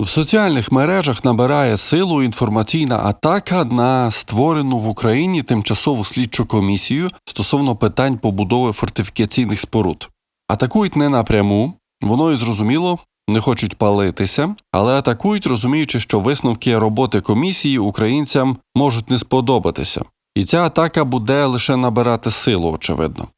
В соціальних мережах набирає силу інформаційна атака на створену в Україні тимчасову слідчу комісію стосовно питань побудови фортифікаційних споруд. Атакують не напряму, воно і зрозуміло, не хочуть палитися, але атакують, розуміючи, що висновки роботи комісії українцям можуть не сподобатися. І ця атака буде лише набирати силу, очевидно.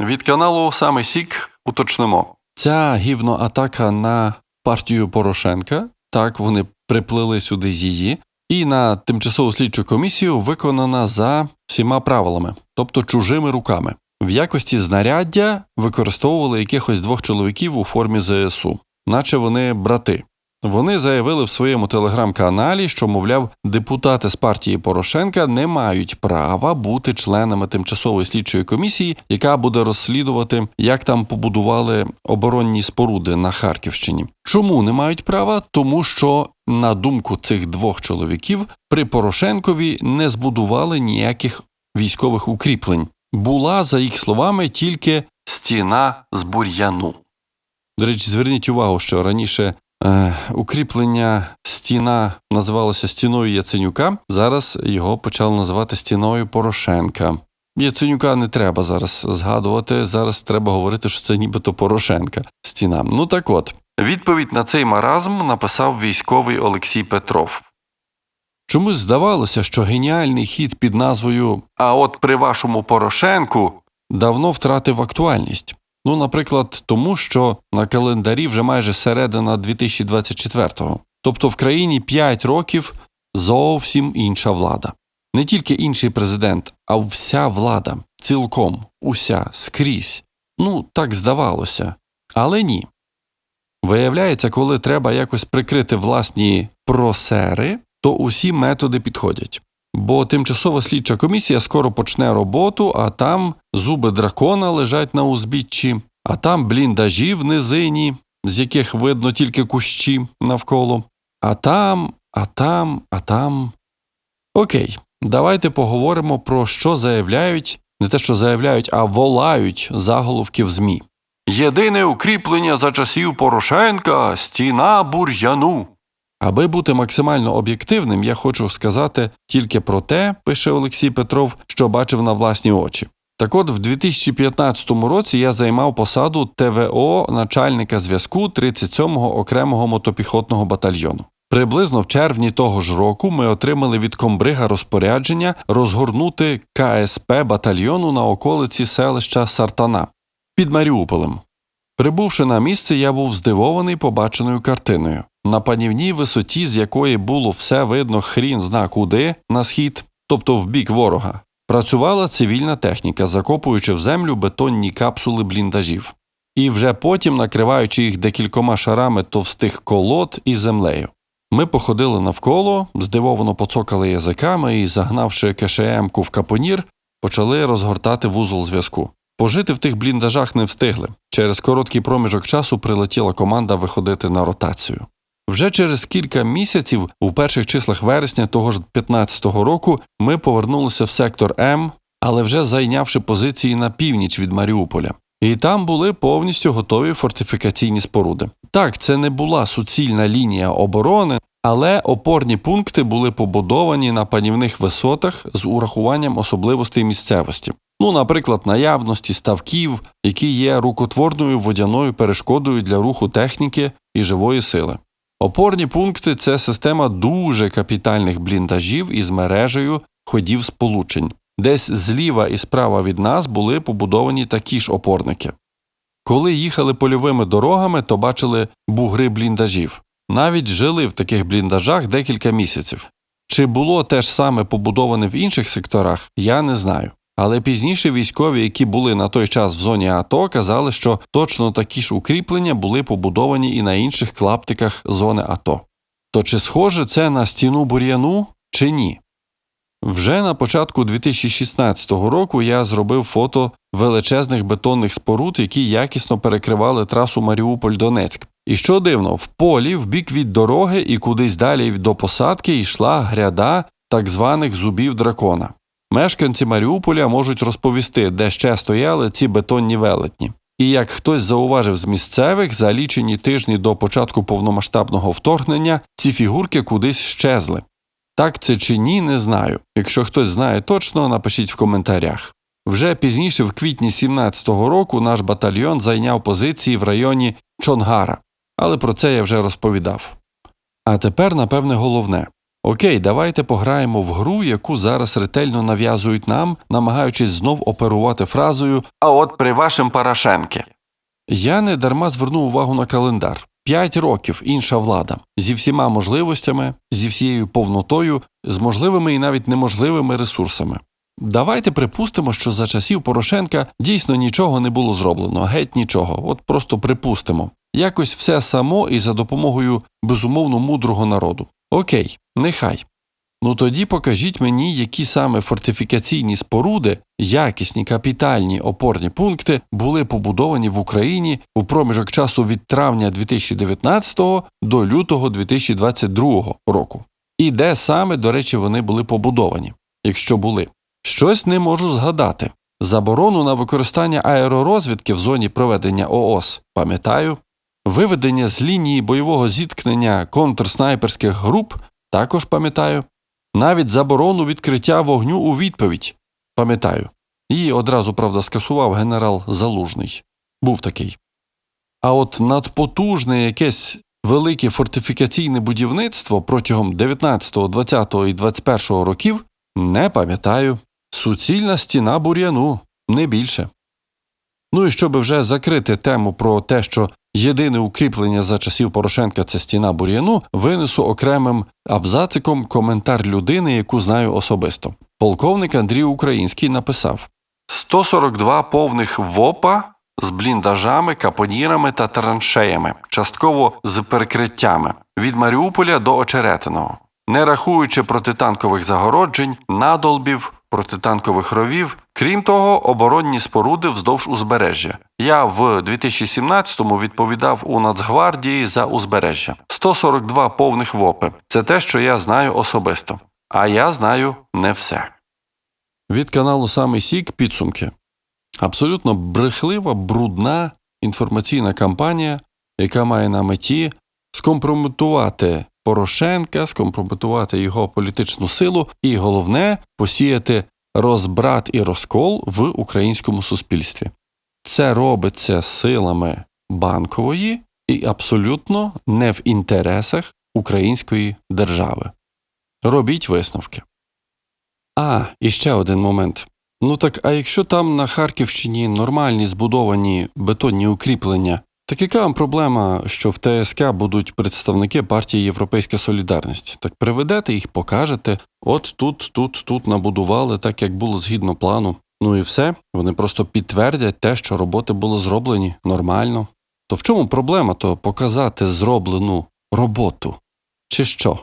Від каналу Саме Сік уточнимо. Ця гівноатака на партію Порошенка, так вони приплили сюди з її, і на тимчасову слідчу комісію виконана за всіма правилами, тобто чужими руками. В якості знаряддя використовували якихось двох чоловіків у формі ЗСУ, наче вони брати. Вони заявили в своєму телеграм-каналі, що, мовляв, депутати з партії Порошенка не мають права бути членами тимчасової слідчої комісії, яка буде розслідувати, як там побудували оборонні споруди на Харківщині. Чому не мають права? Тому що, на думку цих двох чоловіків, при Порошенкові не збудували ніяких військових укріплень. Була, за їх словами, тільки стіна з бур'яну. До речі, зверніть увагу, що раніше укріплення стіна називалося стіною Яценюка. Зараз його почали називати стіною Порошенка. Яценюка не треба зараз згадувати. Зараз треба говорити, що це нібито Порошенка стіна. Ну так от, відповідь на цей маразм написав військовий Олексій Петров. Чомусь здавалося, що геніальний хід під назвою А от при вашому Порошенку давно втратив актуальність. Ну, наприклад, тому що на календарі вже майже середина 2024-го. Тобто в країні 5 років зовсім інша влада. Не тільки інший президент, а вся влада, цілком, уся, скрізь. Ну, так здавалося. Але ні. Виявляється, коли треба якось прикрити власні просери, то усі методи підходять. Бо тимчасова слідча комісія скоро почне роботу, а там зуби дракона лежать на узбіччі, а там бліндажі в низині, з яких видно тільки кущі навколо. А там, а там, а там. Окей, давайте поговоримо про що заявляють, не те, що заявляють, а волають заголовки в ЗМІ. Єдине укріплення за часів Порошенка стіна бур'яну. Аби бути максимально об'єктивним, я хочу сказати тільки про те, пише Олексій Петров, що бачив на власні очі. Так от, в 2015 році я займав посаду ТВО начальника зв'язку 37-го окремого мотопіхотного батальйону. Приблизно в червні того ж року ми отримали від комбрига розпорядження розгорнути КСП батальйону на околиці селища Сартана під Маріуполем. Прибувши на місце, я був здивований побаченою картиною. На панівній висоті, з якої було все видно хрін зна куди на схід, тобто в бік ворога, працювала цивільна техніка, закопуючи в землю бетонні капсули бліндажів, і вже потім накриваючи їх декількома шарами товстих колод і землею. Ми походили навколо, здивовано поцокали язиками і, загнавши КШМ-ку в капонір, почали розгортати вузол зв'язку. Пожити в тих бліндажах не встигли. Через короткий проміжок часу прилетіла команда виходити на ротацію. Вже через кілька місяців, у перших числах вересня того ж 15-го року, ми повернулися в сектор М, але вже зайнявши позиції на північ від Маріуполя. І там були повністю готові фортифікаційні споруди. Так, це не була суцільна лінія оборони, але опорні пункти були побудовані на панівних висотах з урахуванням особливостей місцевості. Ну, наприклад, наявності ставків, які є рукотворною водяною перешкодою для руху техніки і живої сили. Опорні пункти це система дуже капітальних бліндажів із мережею ходів сполучень. Десь зліва і справа від нас були побудовані такі ж опорники. Коли їхали польовими дорогами, то бачили бугри бліндажів. Навіть жили в таких бліндажах декілька місяців. Чи було те ж саме побудоване в інших секторах, я не знаю. Але пізніше військові, які були на той час в зоні АТО, казали, що точно такі ж укріплення були побудовані і на інших клаптиках зони АТО. То чи схоже це на стіну бур'яну чи ні? Вже на початку 2016 року я зробив фото величезних бетонних споруд, які якісно перекривали трасу Маріуполь-Донецьк. І що дивно, в полі, в бік від дороги і кудись далі до посадки йшла гряда так званих зубів дракона. Мешканці Маріуполя можуть розповісти, де ще стояли ці бетонні велетні. І як хтось зауважив з місцевих, за лічені тижні до початку повномасштабного вторгнення ці фігурки кудись щезли. Так це чи ні, не знаю. Якщо хтось знає точно, напишіть в коментарях. Вже пізніше, в квітні 17-го року, наш батальйон зайняв позиції в районі Чонгара, але про це я вже розповідав. А тепер, напевне, головне. Окей, давайте пограємо в гру, яку зараз ретельно нав'язують нам, намагаючись знов оперувати фразою А от при вашим Порошенке. Я не дарма звернув увагу на календар. П'ять років інша влада зі всіма можливостями, зі всією повнотою, з можливими і навіть неможливими ресурсами. Давайте припустимо, що за часів Порошенка дійсно нічого не було зроблено, геть нічого. От просто припустимо. Якось все само і за допомогою безумовно мудрого народу. Окей, нехай. Ну тоді покажіть мені, які саме фортифікаційні споруди, якісні капітальні опорні пункти були побудовані в Україні у проміжок часу від травня 2019 до лютого 2022 року. І де саме, до речі, вони були побудовані, якщо були. Щось не можу згадати. Заборону на використання аеророзвідки в зоні проведення ООС, пам'ятаю. Виведення з лінії бойового зіткнення контрснайперських груп також пам'ятаю. Навіть заборону відкриття вогню у відповідь пам'ятаю. Її одразу, правда, скасував генерал Залужний. Був такий. А от надпотужне якесь велике фортифікаційне будівництво протягом 19, 20 і 21 років не пам'ятаю. Суцільна стіна бур'яну, не більше. Ну і щоб вже закрити тему про те, що єдине укріплення за часів Порошенка це стіна бур'яну, винесу окремим абзациком коментар людини, яку знаю особисто. Полковник Андрій Український написав 142 повних ВОПа з бліндажами, капонірами та траншеями, частково з перекриттями від Маріуполя до Очеретиного, не рахуючи протитанкових загороджень, надолбів, протитанкових ровів, крім того, оборонні споруди вздовж узбережжя. Я в 2017-му відповідав у Нацгвардії за узбережжя. 142 повних ВОПи. Це те, що я знаю особисто. А я знаю не все. Від каналу Самий Сік підсумки. Абсолютно брехлива, брудна інформаційна кампанія, яка має на меті скомпрометувати Порошенка, скомпрометувати його політичну силу і головне посіяти розбрат і розкол в українському суспільстві. Це робиться силами банкової і абсолютно не в інтересах української держави. Робіть висновки. А, і ще один момент. Ну так, а якщо там на Харківщині нормальні збудовані бетонні укріплення, так яка проблема, що в ТСК будуть представники партії Європейська Солідарність? Так приведете їх, покажете, от тут, тут, тут набудували, так як було згідно плану. Ну і все, вони просто підтвердять те, що роботи були зроблені нормально. То в чому проблема то показати зроблену роботу? Чи що?